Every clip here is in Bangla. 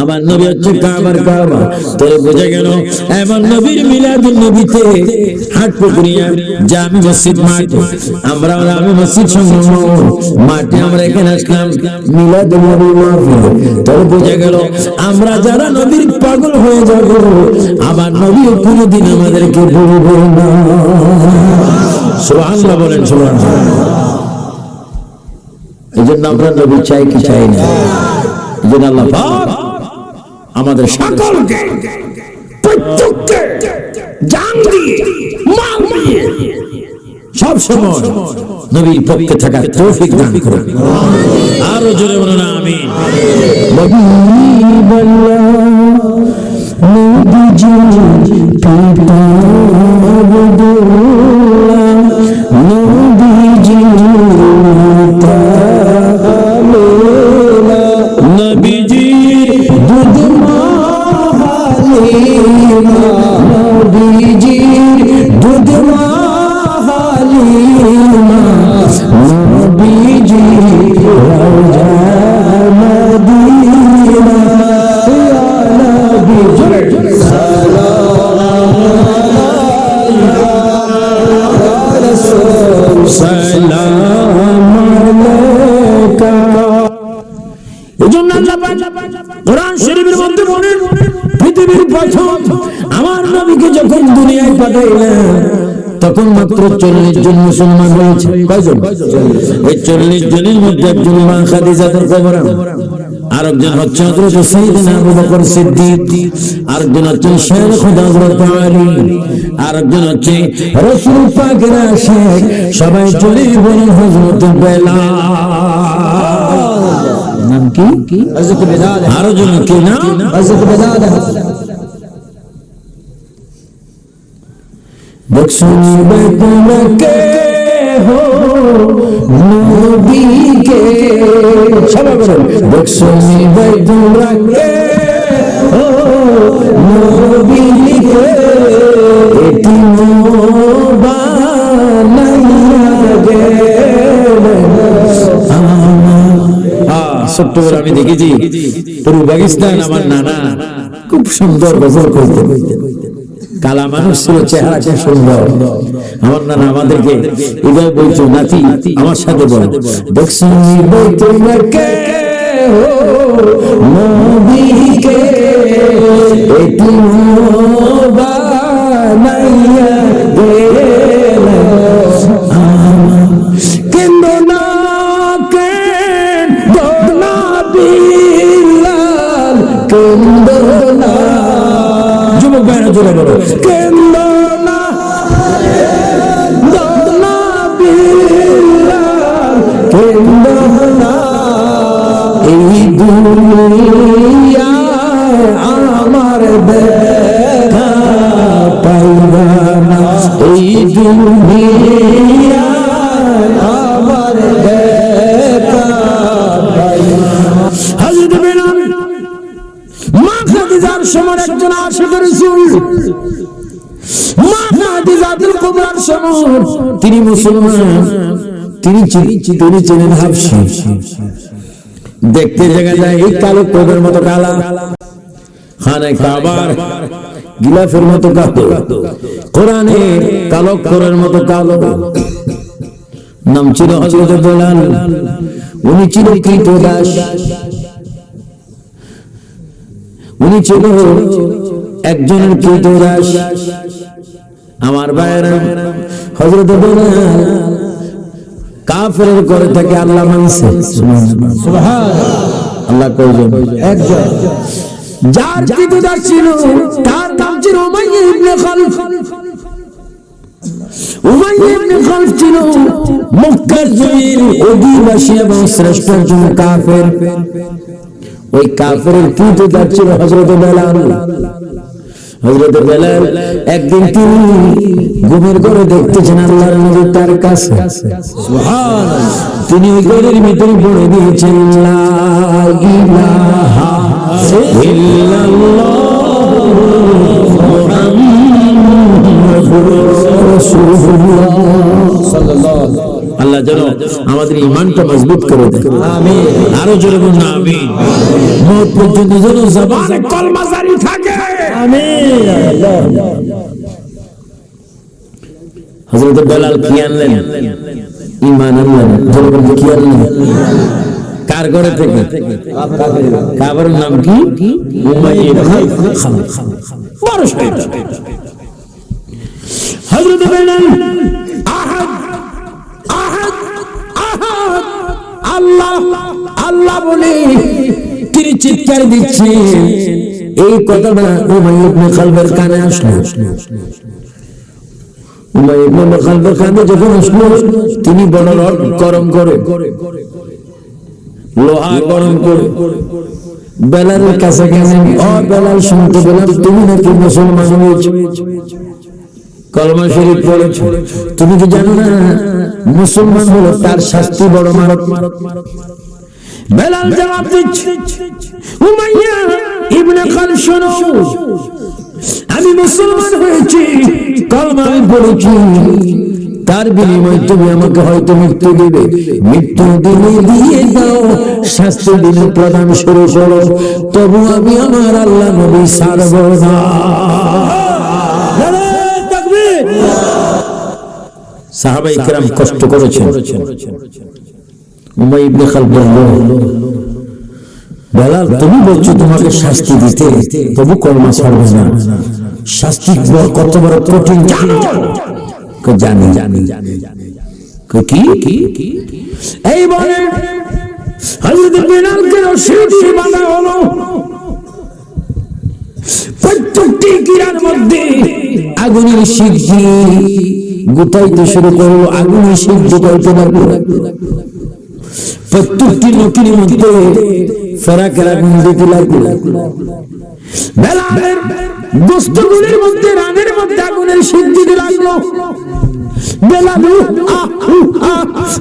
আমার নবী হচ্ছে কাবার কাবা। তোর বোঝা গেল, এমন নবীর মিলাদুল নবীতে হাট পুকুরিয়া জামি মসজিদ মাঠ। আমরা আমি মসজিদ সংলগ্ন। মাঠে আমরা এখানে আসলাম মিলাদুল নবীর মাহফিল। তোর বোঝা গেল, আমরা যারা নবীর পাগল হয়ে যাব আবার নবী কোনোদিন আমাদেরকে ভুলবে না। সুবহানাল্লাহ বলেন, সুবহানাল্লাহ। এই জন্য আমরা নবী চাই কি চাই না? এই জন্য আল্লাহ আমাদের সকলকে প্রত্যেককে জান দিয়ে মাল দিয়ে সব সময় নবীর পক্ষে থাকার তৌফিক দান করুন। আরও জোরে বলুন আমিন। নবী বলল পিতা ini চল্লিশ জন মুসলমান হয়েছে কয়জন? ওই চল্লিশ জনের মধ্যে একজন মা খাদিজাতের খবর সবাই চলে বলেন হযরত বেলাল। নাম কি? হযরত কি নাম বক্সুনি বেদনকে হো নবী কে সবাই বলুন বক্সুনি বেদনকে হো নবী কে এটি আমি দেখেছি, পুরো পাকিস্তান আমার নানা। খুব সুন্দর গজল করতে কালা মানুষ ছিল চেহারা খুব সুন্দর। আমার নানা আমাদেরকে, উদয় বলছো, নাতি, আমার সাথে বল। দেখছি বৈতমকে হো? নবীকে জোরে বলো। কেন্দ্র না এই দুনিয়া আমার দেখা সময় একজন আশিক রাসূল মা খাদিজাতুল কুবরার সময়। তিনি মুসলমান, তিনি তিনি ছিলেন হাবশী দেখতে দেখা যায় এই কালো কোবের মতো কালা। খানে কাবার গিলাফের মতো কালো। কোরআনে কালো কোরের মতো কালো। নাম ছিল হযরত বেলাল উনি ছিল কৃতদাস। উনি ছিল একজনের কৃতদাস আমার ভাইয়েরা হযরত বেলাল কাফেরের করে থেকে আল্লাহ মানছে। আল্লাহ কয়জন? একজন। যার ছিল, তার নাম ছিল Umayya ibn Khalaf. Umayya ibn Khalaf ছিল মক্কার জমির অধিবাসী এবং শ্রেষ্ঠ কাফের। ওই কাফেরের কিন্তু যাচ্ছিল হজরত বেলাল। হজরত বেলাল একদিন তিনি ঘুমের ঘরে দেখতেছেন আল্লাহর নজর তার কাছে। তিনি ওই ঘরের ভিতরে পড়ে দিয়েছেন লা আমাদের ইমানটা মজবুত করে দেন আমিন। আরও জোরে বলুন আমিন। মত পর্যন্ত যেন জবানে কলমা জারি থাকে। আমিন। হযরত বেলাল কি আনলেন? ঈমান আনলেন। জোরে বলুন কি আনলেন? কার ঘরে থেকে? কাবার নাম কি? Umayyah ibn Khalaf. বড় শয়তান। হযরত বেলাল আল্লাহ বলে, তিনি চিৎকার দিচ্ছেন। এই কথাটা উমাইয়া ইবনে খালদের কানে আসলো। উমাইয়া ইবনে খালদের কানে যখন আসলো, তিনি বড় রড গরম করে। লোহা গরম করে। বেলালের কাছে গেলেন, ও বেলাল, শুনতে পেলাম তুমি নাকি মুসলমান হয়েছো। কলমা শরীফ পড়েছো। তুমি কি জানো না, মুসলমান হলো তার শাস্তি বড় মারক? বেলাল জবাব দিচ্ছে, উমাইয়া ইবনে খাল শোনো, আমি মুসলমান হয়েছি, কলমা আমি পড়েছি। তার বিনিময়ে তুমি আমাকে হয়তো মৃত্যু দিবে। মৃত্যু দিলে দিয়ে দাও, শাস্তি দিলে প্রদান শুরু করো তবু আমি আমার আল্লাহ নবী সারব না। সাহাবাই কেরাম কষ্ট করেছেন। উমাই ইবনে খালদ বলল বেলাল তুমি বলছো তোমাকে শাস্তি দিতে, তবু কলমা ছাড়বে না। শাস্তি কত বড় কঠিন জানো। কই জানি জানি কই কি কি এই বলে হযরত বেলালকে রশিদ দিয়ে বাঁধা হলো। প্রত্যেকটি কিরার মধ্যে আগুনের শিখজি গুতাইতে শুরু করল আগুনের শিখ গুতাইতে লাগল। প্রত্যেকটি নকির মধ্যে ফেরাকের আগুন দিতে লাগল বেলালের মধ্যে রানের মধ্যে আগুনের দিতে লাগল বেলাল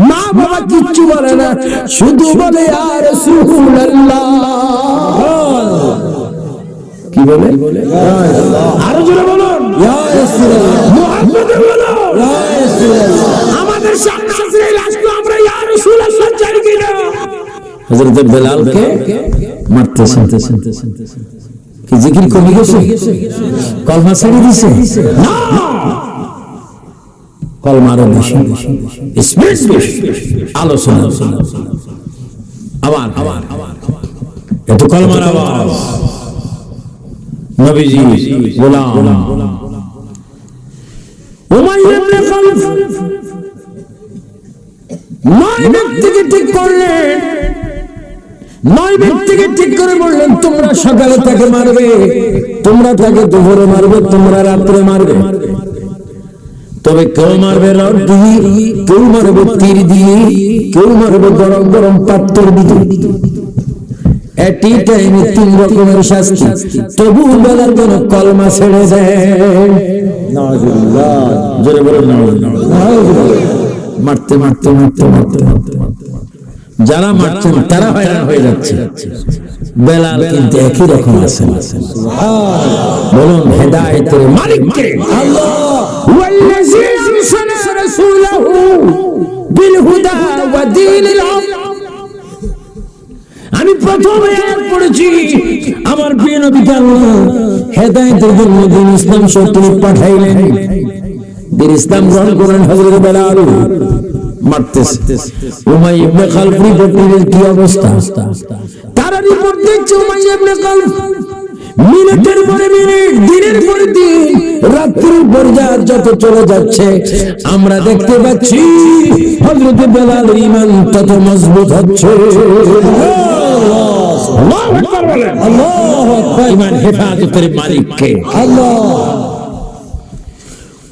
মা বাবা কিচ্ছু বলে না শুধু বলে আর কি বলে? আরও জোরে বলুন। বলুন আমাদের সামনে আসলো আমরা ইয়া রাসূলুল্লাহ জানি কিনা হযরত বেলালকে মারতেছেন কি জিকির কমে গেছে কলমা ছেড়ে দিছে? না। কলমা বেশি। স্পিড আলোচনা। আবার আবার এত কলমার আওয়াজ। নবীজি গোলাম। উমাইয়া ইবনে খালদ নয় ব্যক্তিকে ঠিক করলেন নয় ব্যক্তিকে ঠিক করে বললেন তোমরা সকালে তাকে মারবে তোমরা তাকে দুপুরে মারবে তোমরা রাত্রে মারবে। তবে কেউ মারবে রড দিয়ে কেউ মারবে তীর দিয়ে কেউ মারবে গরম গরম পাত্র দিয়ে এটি টাইমে তিন রকমের শাস্তি। তবু বেলার কোন কলমা ছেড়ে দেয়। জোরে বলে নাউজুবিল্লাহ। মারতে মারতে মারতে মারতে যারা মারছেন তারা হয়রান হয়ে যাচ্ছে। বেলাল কিন্তু একই রকম আছেন বলুন হেদায়েতের মালিক কে? আল্লাহ। ওয়াল্লাযী আরসালা রাসূলাহু বিল হুদা ওয়া দীনিল হক আমি প্রথম আয়াত পড়েছি আমার প্রিয় নবী আল্লাহ হেদায়েতের জন্য ইসলাম সত্য পাঠাইলেন। দিন ইসলাম গ্রহণ করেন হযরত বেলাল। মারতেছে। উমাই ইবনে খালফ রিপোর্টের কি অবস্থা? তারা রিপোর্ট দিচ্ছে উমাই ইবনে খালফ। মিনিটের পরে মিনিট দিনের পরে দিন রাত্রির যত চলে যাচ্ছে আমরা দেখতে পাচ্ছি হযরত বেলাল ইমান তত মজবুত হচ্ছে। আল্লাহু আকবার বলেন। আল্লাহু আকবার। ইমান হেফাজতের মালিককে। আল্লাহ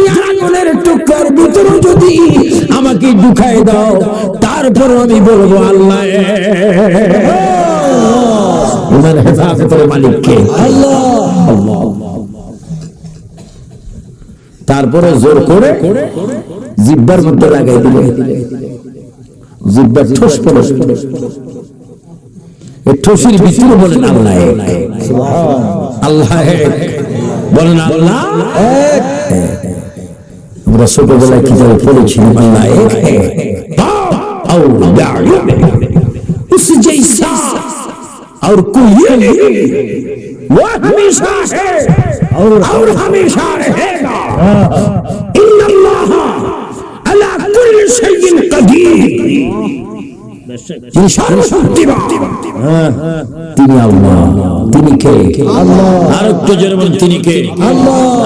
যদি দুনিয়ার আগুনের টুকরার ভিতরে যদি আমাকে ঢুকায় দাও তারপর আমি বলব আল্লাহ ওনার হেফাজতের মালিককে তারপরে জোর করে জিব্বার মধ্যে লাগাই দিলে জিব্বার ঠোস পড়ে এই ঠোসির ভিতরে বলেন আল্লাহ এক। আল্লাহ এক। বলেন আল্লাহ এক। আমরা ছোটবেলায় কিতাবে পড়েছিলাম আল্লাহ এক है और दाढ़ी उस जैसा और कोई ये नहीं वो हमेशा है और, और हमेशा रहेगा इन्नल्लाह अला कुल्ली शैइन कदीर তিনি তিনি আল্লাহ তিনি কে? আর একটু জোরে বলুন তিনি কে?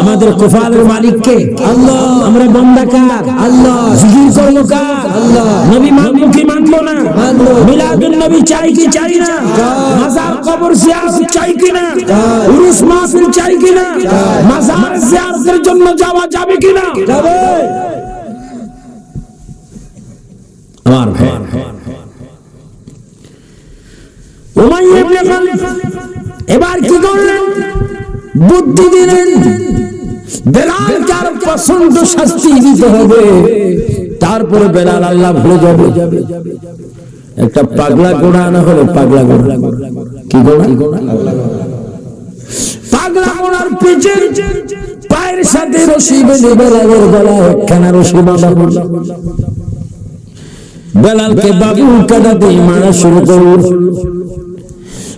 আমাদের কুফালের মালিক কে? আল্লাহ। আমরা বন্দা কার? আল্লাহ। জিকির করব কার? আল্লাহ। নবী মানবো কি মানবো না? মিলাদুন নবী চাই কি চাই না? মাজার কবর জিয়ারত চাই কি না? উরুস মাহফিল চাই কি না? মাজার জিয়ারতের জন্য যাওয়া যাবে কি না? যাবে। আমার ভাই উমাইয়া ইবনে খালিদ এবার কি করলেন? বুদ্ধি দিলেন, বেলাল কার পছন্দ শাস্তি দিতে হবে, তারপরে বেলাল আল্লাহ ভুলে যাবে। একটা পাগলা গোড়া আনা হলো পাগলা গোড়া কি গোড়া পাগলা গোড়ার পিছে পায়ের সাথে রশি বেঁধে বেলালের গলায় একখানা রশি বাঁধা হলো। বেলালকে বাবু কাটাতে মারা শুরু করল।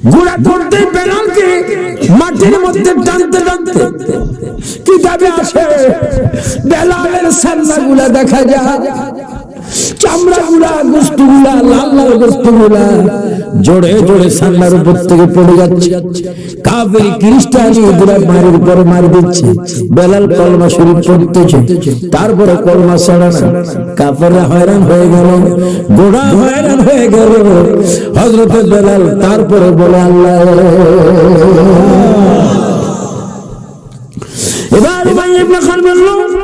গুড়া ধরতে বেলালকে মাটির মধ্যে টানতে টানতে কি দাবি আসে? বেলালের সান্না গুলা দেখা যায়। চামড়া গুলা গোস্তগুলা লাল লাল গোস্তগুলা জোরে জোরে সান্নার উপর থেকে পড়ে যাচ্ছে। কাবেরি খ্রিস্টানি গুলা মারির পর মার দিচ্ছে। বেলাল কলমা শরীফ পড়তেছে। তারপরে কলমা ছাড়া না। কাপড়ে হয়রান হয়ে গেল। গোড়া হয়রান হয়ে গেল। হজরতে বেলাল তারপরে বলে, আল্লাহ এবার ইবনে "এ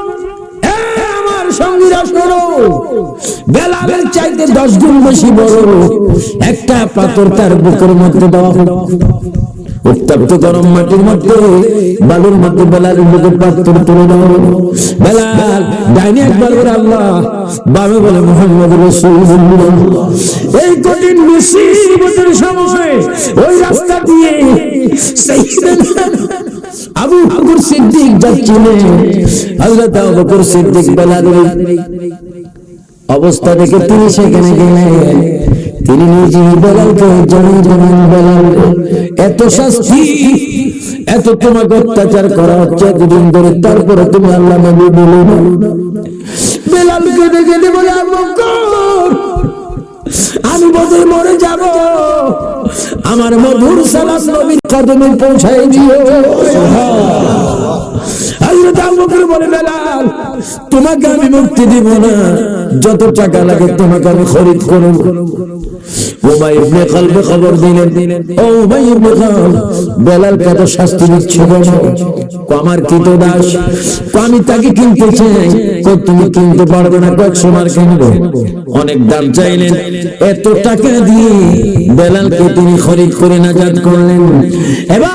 বেলালের চাইতে দশ গুণ বেশি বড় একটা পাথর তার বুকের মধ্যে দেওয়া হলো উত্তপ্ত গরম মাটির মধ্যে, বালুর মধ্যে বেলাল বুকে পাথর তুলে দেওয়া হলো বেলাল, ডাইনে একবার বলে আল্লাহ বামে বলে মোহাম্মদ রসুল্লাহ এই কঠিন মুসিবতের সময় ওই রাস্তা দিয়ে সাইয়েদনা আবু বকর সিদ্দিক যাচ্ছিলেন। হযরত আবু বকর সিদ্দিক বেলালের অবস্থা দেখে তিনি সেখানে গেলেন। তিনি নিজে বেলালকে জানিয়ে দিলেন বেলাল, এত শাস্তি, এত তোমাকে অত্যাচার করা হচ্ছে এতদিন ধরে, তারপরে তুমি আল্লাহ নবী বলে বেলালকে দেখে দিয়ে বলে, আবু বকর আমি বদল মরে যাব। আমার মধুর সালাম নবীর কদমে পৌঁছাই দিও। তোমাকে আমি মুক্তি দিব না। যত টাকা লাগে তোমাকে আমি খরিদ করব। তাকে কিনতে চাই। তুমি কিনতে পারবে না, কয়েক অনেক দাম চাইলেন, এত টাকা দিয়ে বেলালকে তিনি খরিদ করে নাজাত করলেন। এবার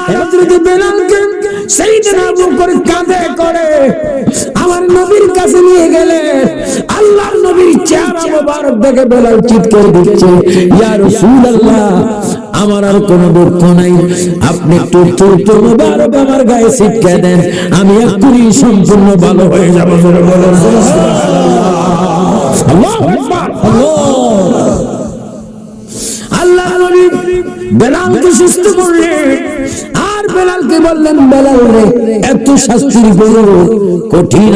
বেলালকে আমার আর দুঃখ নাই। আপনি আমার গায়ে ছিটকে দেন, আমি এক্ষুনি সম্পূর্ণ ভালো হয়ে যাব। আল্লাহু আল্লাহ। নবী সুস্থ করলেন আর বেলালকে বললেন, বেলাল রে, এত শাস্তির কঠিন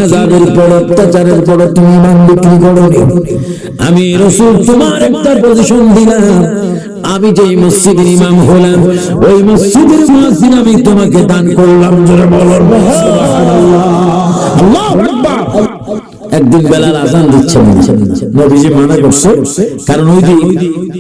পর অত্যাচারের তুমি ইমান বিক্রি করো আমি রসুল তোমার একটা পজিশন দিলাম। আমি যে মসজিদের ইমাম হলাম, ওই মসজিদের মুয়াজ্জিন আমি তোমাকে দান করলাম, জোরে একদিন বেলাল আজান দিচ্ছেন, নবীজি মানা করছে, কারণ ওই যে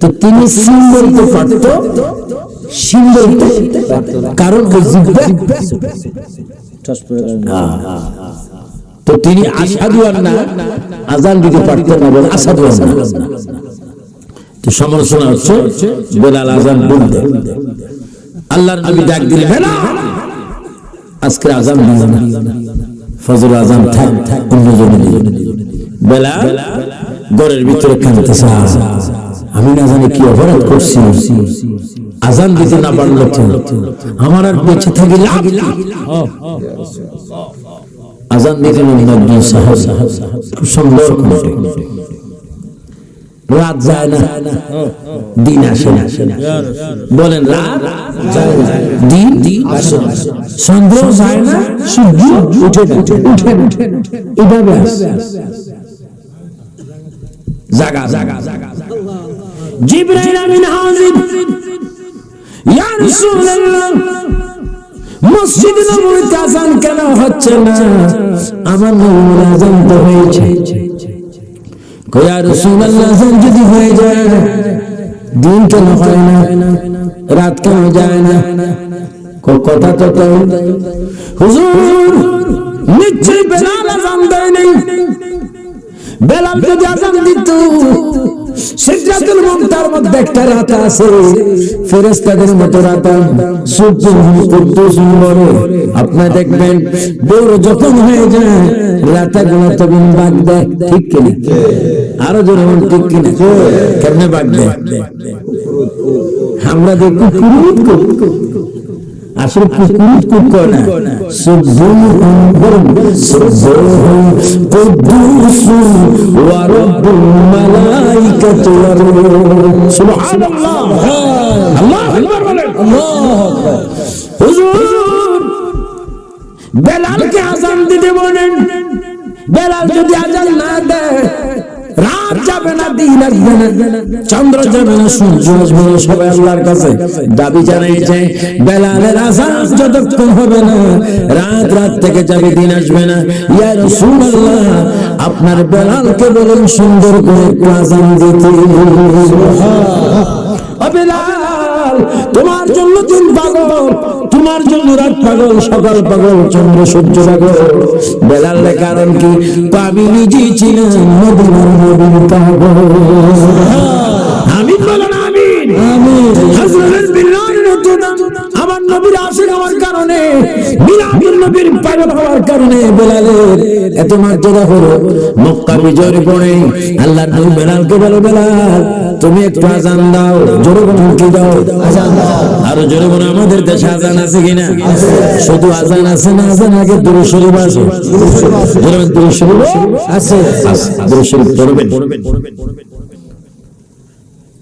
তো তিনি সিন বলতে পারতো সিন বলতে কারণ ওই গেল। তো তিনি আসাদু আন্না আজান দিতে পারতেন না বলে আসাদু আন্না। তো সমালোচনা হচ্ছে, বেলাল আজান বলতে। আল্লাহর নবী ডাক দিলে বেলাল! আজকে আজান দিও না। ফজর আজান থাক থাক অন্য জনে দিও বেলাল, ঘরের ভিতরে কাঁদতেছে। আমি না জানি কি অপরাধ করছি। আজান দিতে না পারল আমার আর বেঁচে থাকি আজান দিলেন একজন খুব সুন্দর রাত যায় না, দিন আসে না। বলেন দিন আসে যায় না, সূর্য উঠে উঠে না। এভাবে জাগা জাগা জাগা। জিব্রাইল আমিন হাজির। ইয়া রাসূলুল্লাহ, মসজিদ নববীতে আজান কেন হচ্ছে না? আমার নবীর আজান তো হয়েছে। কয়া রাসূলুল্লাহ, আজান যদি হয়ে যায়, দিন কেন হয় না, রাত কেন যায় না? কথা তো তো হুজুর, নিশ্চয়ই বেলাল আজান দেয় নাই বেলাল যদি আজান দিত সিদরাতুল মুনতার মধ্যে একটা রাত আছে। ফেরেশতাদের মতো রাত সুবহান কুদ্দুস বলে আপনি দেখবেন বড় যখন হয়ে যায় রাতে গুলো তখন বাগ দেয়। ঠিক কিনা? আরও জোরে বলুন, ঠিক কিনা? কেমনে বাগ দেয়? আমরা দেখি কুকুর। আসলে কুকুরুত কুক করে না? সুবহান সুবহান কুদ্দুস ওয়া রাব্বুল মালাইকাতু বেলালকে আজান দিতে বলেন। বেলাল যদি আজান না দেয় রাত যাবে না, দিন আসবে না চন্দ্র যাবে না, সূর্য আসবে না, সবাই আল্লাহর কাছে দাবি বেলালের যতক্ষণ হবে না, রাত রাত থেকে যাবে, দিন আসবে না। ইয়া রাসূলুল্লাহ, আপনার বেলালকে বলেন, সুন্দর করে আজান দিতে তোমার জন্য দিন পাগল তোমার জন্য রাত পাগল সকাল পাগল চন্দ্র সূর্য পাগল। বেলার কারণ কি? আমি নিজেই ছিলাম মদিনার নবীন পাগল। আমি বলেন আমিন। হযরত বিল্লাহ আমার নবীর আশিক কারণে, মিলাদুন নবীর পাগল হওয়ার কারণে বেলালের এত মর্যাদা হলো। মক্কা বিজয়ের পরে আল্লাহর নবী বেলালকে বলে, বেলাল, তুমি একটু আজান দাও, জোরে বলুন কি দাও? আজান দাও আরও জোরে বলুন, আমাদের দেশে আজান আছে কিনা শুধু আজান আছে না, আজান আগে দুরূদ শরীফ আছে। জোরে দুরূদ শরীফ আছে? আছে। দুরূদ শরীফ পড়বেন।